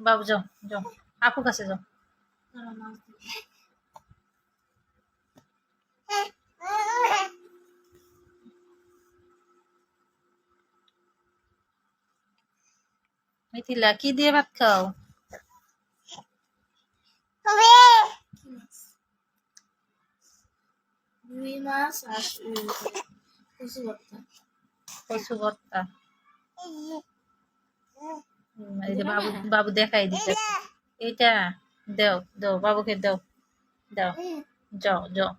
বাবু যাও যাও আপু কাছে যাও দাঁড়া, মাছ দিই। মিথিলা কি দিয়ে ভাত খাও রুই মাছ আর উম, কচু ভর্তা কচু ভর্তা হুম, এই যে বাবু বাবু দেখাই দিতে এইটা দাও দাও বাবুকে দাও দাও যাও যাও।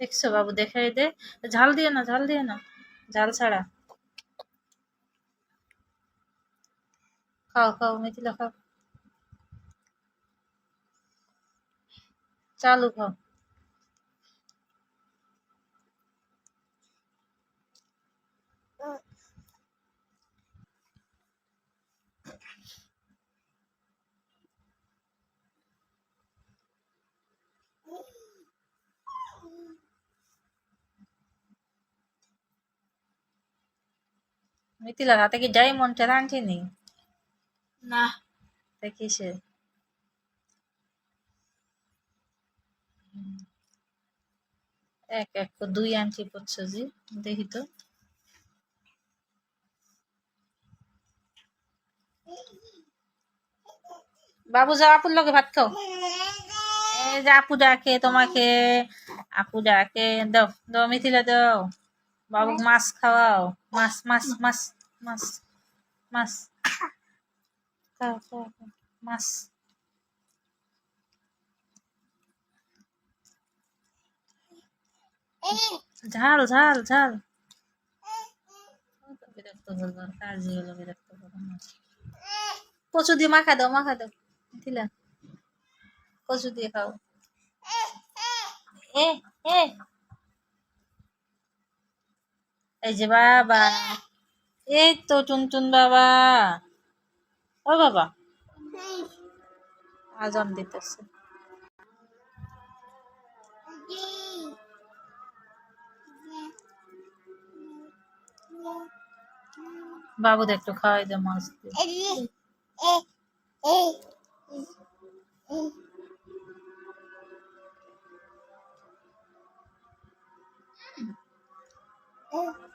দেখছ বাবু দেখাই দে। ঝাল দিও না ঝাল দিও না ঝাল ছাড়া। খাও খাও মিথিলা খাও। চালু খাও। মিথিলার হাতে কি ডায়মন্ডটা আনছিনি না দেখিসে এক এক দুই আনছি পড়ছে জি দেখি তো। বাবু যাও আপুর লগে ভাত খাও। এই যে আপু ডাকে তোমাকে আপু ডাকে দাও দাও মিথিলা দাও। বাবু মাছ খাওয়াও। মাছ মাছ মাছ মাছ মাছ। খাও খাও খাও। মাছ। ঝাল ঝাল ঝাল। বিরক্ত করব কাজই হলো বিরক্ত করব কচু দিয়ে মাখা দাও মাখা দাও। দিলা। কচু দিয়ে খাও। এ এ। এই যে বাবা। এই তো টুনটুন বাবা। ও বাবা। আজান দিতেছে। বাবুদের একটু খাওয়াই দাও মাছ দিয়ে